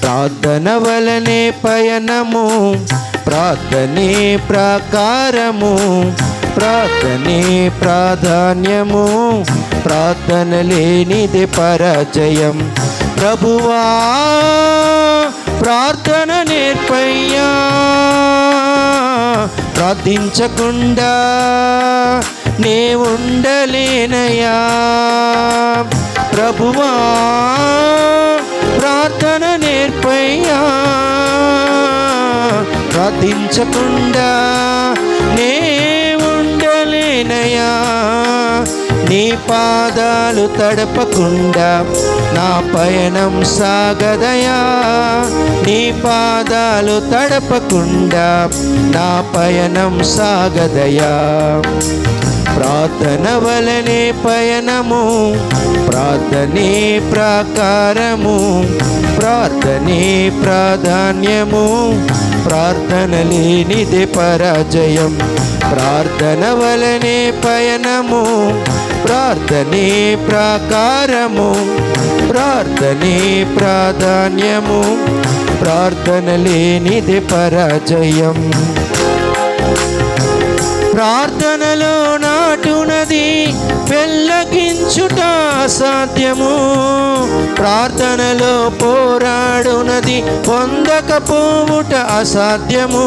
ప్రార్థన వలనే పయనము ప్రార్థనే ప్రాకారము ప్రార్థనే ప్రాధాన్యము ప్రార్థన లేనిది పరాజయం. ప్రభువా ప్రార్థన నేర్పయ్యా. ప్రార్థించకుండా నే ఉండలేనయా ప్రభువా ప్రార్థన నేర్పయ్యా. ప్రార్థించకుండా నే ఉండలేనయా నీ పాదాలు తడపకుండా నా పయనం సాగదయా. నీ పాదాలు తడపకుండా నా పయనం సాగదయా. ప్రార్థన వలనే పయనము ప్రార్థనే ప్రాకారము ప్రార్థనే ప్రాధాన్యము. ప్రార్థన లేనిదే పరాజయం. ప్రార్థన వలనే పయనము ప్రార్థనే ప్రాకారము ప్రార్థనే ప్రాధాన్యము ప్రార్థన లేనిదే పరాజయం. ప్రార్థనలో నాటునది పెళ్ళగించుట అసాధ్యము. ప్రార్థనలో పోరాడునది పొందకపోవుట అసాధ్యము.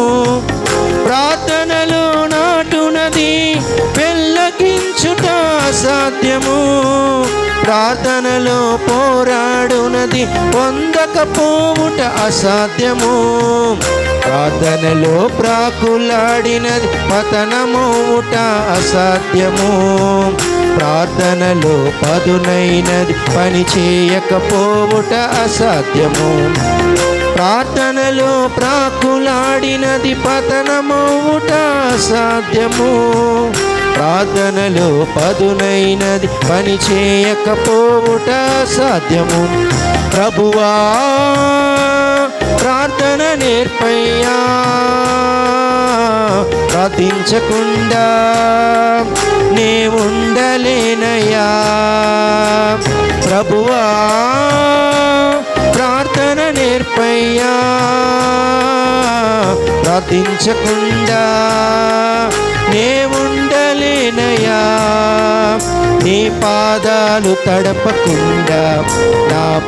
ప్రార్థనలో నాటునది పెళ్ళగించుట అసాధ్యము. ప్రార్థనలో పోరాడునది పొందకపోవుట అసాధ్యము. ప్రార్థనలో ప్రాకులాడినది పతనమోవుట అసాధ్యము. ప్రార్థనలో పదునైనది పని చేయకపోవుట అసాధ్యము. ప్రార్థనలో ప్రాకులాడినది పతనమవుట అసాధ్యము. ప్రార్థనలో పదునైనది పని చేయకపోవుట సాధ్యము ప్రభువా ప్రార్థన నేర్పయ్యా. ప్రార్థించకుండా నే ఉండలేనయ్యా. ప్రభువా ప్రార్థన నేర్పయ్యా. ప్రార్థించకుండా నే ఉండలేనయ్యా. నీ పాదాలు తడపకుండా నా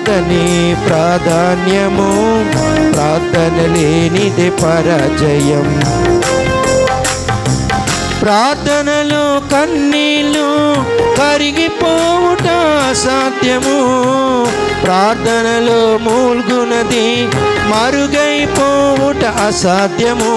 ప్రార్థనే ప్రాధాన్యము ప్రార్థన లేనిది పరాజయం. ప్రార్థనలో కన్నీళ్ళు కరిగిపోవుట అసాధ్యము. ప్రార్థనలో మూల్గునది మరుగైపోవుట అసాధ్యము.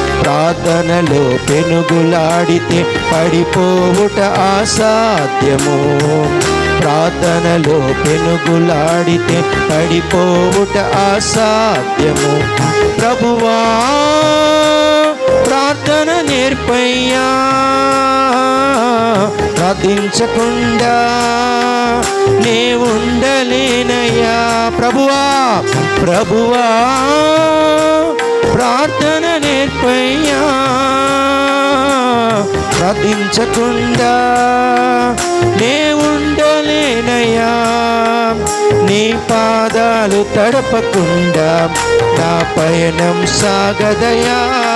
ప్రార్థనలో పెనుగులాడితే పడిపోవుట అసాధ్యము. ప్రార్థనలో పెనుగులాడితే పడిపోవుట అసాధ్యము. ప్రభువా ప్రార్థన నేర్పయ్యా. ప్రార్థించకుండా నే ఉండలేనయ్యా ప్రభువా ప్రభువా ప్రార్థన ప్రార్థించకుండా నే ఉండలేనయ్యా. నీ పాదాలు తడపకుండా నా పయనం సాగదయా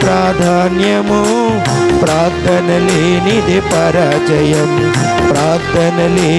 ప్రాధాన్యము. ప్రార్థన లేనిది పరాజయం ప్రార్థన లేని